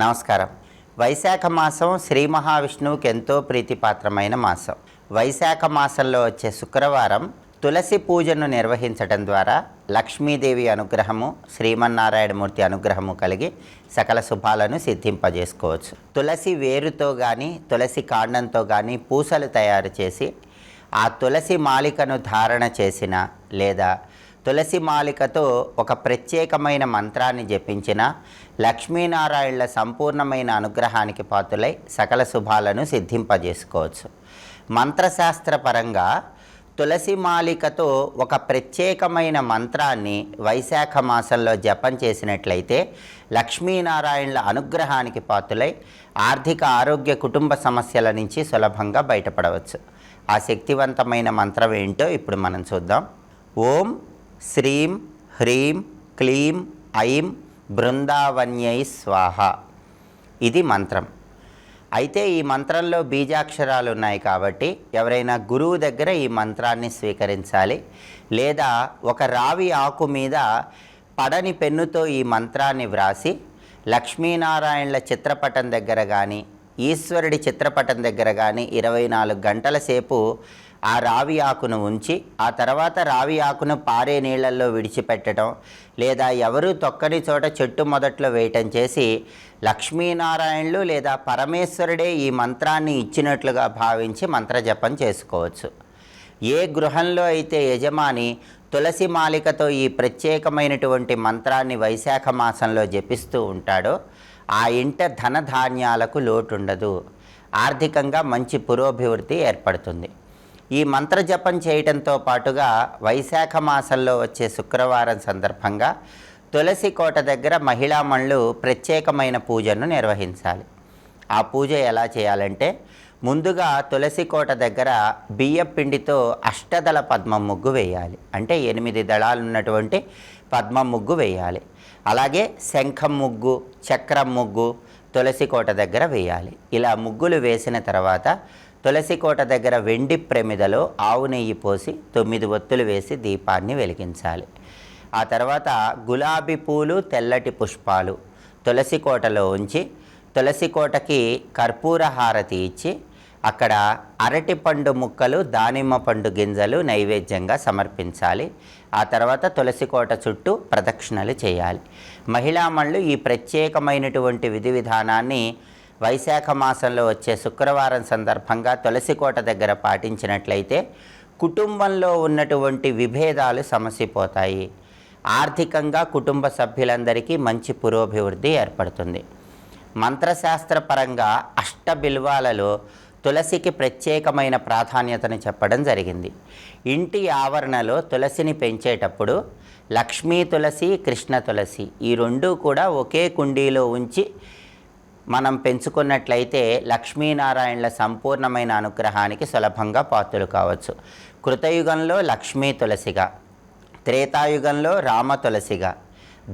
నమస్కారం. వైశాఖ మాసం శ్రీ మహావిష్ణువుకి ఎంతో ప్రీతిపాత్రమైన మాసం. వైశాఖ మాసంలో వచ్చే శుక్రవారం తులసి పూజను నిర్వహించడం ద్వారా లక్ష్మీదేవి అనుగ్రహము శ్రీమన్నారాయణమూర్తి అనుగ్రహము కలిగి సకల శుభాలను సిద్ధింపజేసుకోవచ్చు. తులసి వేరుతో కానీ తులసి కాండంతో కానీ పూసలు తయారు చేసి ఆ తులసి మాలికను ధారణ చేసిన లేదా తులసి మాలికతో ఒక ప్రత్యేకమైన మంత్రాన్ని జపించిన లక్ష్మీనారాయణుల సంపూర్ణమైన అనుగ్రహానికి పాతులై సకల శుభాలను సిద్ధింపజేసుకోవచ్చు. మంత్రశాస్త్రపరంగా తులసి మాలికతో ఒక ప్రత్యేకమైన మంత్రాన్ని వైశాఖ మాసంలో జపం చేసినట్లయితే లక్ష్మీనారాయణుల అనుగ్రహానికి పాతులై ఆర్థిక ఆరోగ్య కుటుంబ సమస్యల నుంచి సులభంగా బయటపడవచ్చు. ఆ శక్తివంతమైన మంత్రం ఏంటో ఇప్పుడు మనం చూద్దాం. ఓం శ్రీం హ్రీం క్లీం ఐం బృందావన్యై స్వాహ. ఇది మంత్రం. అయితే ఈ మంత్రంలో బీజాక్షరాలు ఉన్నాయి కాబట్టి ఎవరైనా గురువు దగ్గర ఈ మంత్రాన్ని స్వీకరించాలి. లేదా ఒక రావి ఆకు మీద పడని పెన్నుతో ఈ మంత్రాన్ని వ్రాసి లక్ష్మీనారాయణల చిత్రపటం దగ్గర కానీ ఈశ్వరుడి చిత్రపటం దగ్గర కానీ ఇరవై నాలుగు గంటల సేపు ఆ రావి ఆకును ఉంచి ఆ తర్వాత రావి ఆకును పారే నీళ్ళల్లో విడిచిపెట్టడం లేదా ఎవరు తొక్కని చోట చెట్టు మొదట్లో వేయటం చేసి లక్ష్మీనారాయణులు లేదా పరమేశ్వరుడే ఈ మంత్రాన్ని ఇచ్చినట్లుగా భావించి మంత్రజపం చేసుకోవచ్చు. ఏ గృహంలో అయితే యజమాని తులసి మాలికతో ఈ ప్రత్యేకమైనటువంటి మంత్రాన్ని వైశాఖ మాసంలో జపిస్తూ ఉంటాడో ఆ ఇంట ధనధాన్యాలకు లోటుండదు. ఆర్థికంగా మంచి పురోభివృద్ధి ఏర్పడుతుంది. ఈ మంత్ర జపం చేయటంతో పాటుగా వైశాఖ మాసంలో వచ్చే శుక్రవారం సందర్భంగా తులసి కోట దగ్గర మహిళామణులు ప్రత్యేకమైన పూజను నిర్వహించాలి. ఆ పూజ ఎలా చేయాలంటే ముందుగా తులసి కోట దగ్గర బియ్యం పిండితో అష్టదళ పద్మం ముగ్గు వేయాలి. అంటే ఎనిమిది దళాలు ఉన్నటువంటి పద్మం ముగ్గు వేయాలి. అలాగే శంఖం ముగ్గు చక్రం ముగ్గు తులసి కోట దగ్గర వేయాలి. ఇలా ముగ్గులు వేసిన తర్వాత తులసి కోట దగ్గర వెండి ప్రమిదలో ఆవు నెయ్యి పోసి తొమ్మిది ఒత్తులు వేసి దీపాన్ని వెలిగించాలి. ఆ తర్వాత గులాబీ పూలు తెల్లటి పుష్పాలు తులసి కోటలో ఉంచి తులసి కోటకి కర్పూర హారతి ఇచ్చి అక్కడ అరటి పండు ముక్కలు దానిమ్మ పండు గింజలు నైవేద్యంగా సమర్పించాలి. ఆ తర్వాత తులసి కోట చుట్టూ ప్రదక్షిణలు చేయాలి. మహిళామణులు ఈ ప్రత్యేకమైనటువంటి విధి విధానాన్ని వైశాఖ మాసంలో వచ్చే శుక్రవారం సందర్భంగా తులసి కోట దగ్గర పాటించినట్లయితే కుటుంబంలో ఉన్నటువంటి విభేదాలు సమసిపోతాయి. ఆర్థికంగా కుటుంబ సభ్యులందరికీ మంచి పురోభివృద్ధి ఏర్పడుతుంది. మంత్రశాస్త్రపరంగా అష్టబిల్వాలలో తులసికి ప్రత్యేకమైన ప్రాధాన్యతను చెప్పడం జరిగింది. ఇంటి ఆవరణలో తులసిని పెంచేటప్పుడు లక్ష్మీ తులసి కృష్ణ తులసి ఈ రెండూ కూడా ఒకే కుండీలో ఉంచి మనం పెంచుకున్నట్లయితే లక్ష్మీనారాయణల సంపూర్ణమైన అనుగ్రహానికి సులభంగా పాత్రలు కావచ్చు. కృతయుగంలో లక్ష్మీ తులసిగా త్రేతాయుగంలో రామ తులసిగా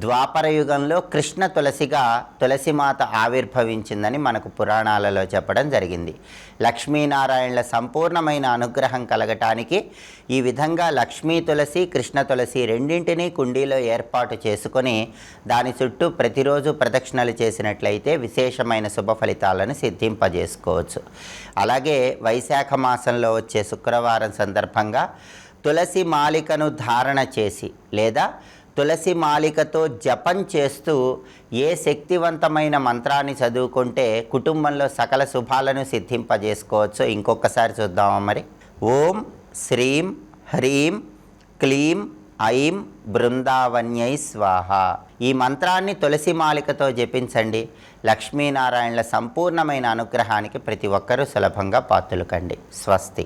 ద్వాపర యుగంలో కృష్ణ తులసిగా తులసిమాత ఆవిర్భవించిందని మనకు పురాణాలలో చెప్పడం జరిగింది. లక్ష్మీనారాయణల సంపూర్ణమైన అనుగ్రహం కలగటానికి ఈ విధంగా లక్ష్మీ తులసి కృష్ణ తులసి రెండింటినీ కుండీలో ఏర్పాటు చేసుకొని దాని చుట్టూ ప్రతిరోజు ప్రదక్షిణలు చేసినట్లయితే విశేషమైన శుభ ఫలితాలను సిద్ధింపజేసుకోవచ్చు. అలాగే వైశాఖ మాసంలో వచ్చే శుక్రవారం సందర్భంగా తులసి మాలికను ధారణ చేసి లేదా తులసి మాలికతో జపం చేస్తూ ఏ శక్తివంతమైన మంత్రాన్ని చదువుకుంటే కుటుంబంలో సకల శుభాలను సిద్ధింపజేసుకోవచ్చో ఇంకొకసారి చూద్దామా మరి. ఓం శ్రీం హ్రీం క్లీం ఐం బృందావన్యై స్వాహ. ఈ మంత్రాన్ని తులసి మాలికతో జపించండి. లక్ష్మీనారాయణల సంపూర్ణమైన అనుగ్రహానికి ప్రతి ఒక్కరూ సులభంగా పాతులుకండి స్వస్తి.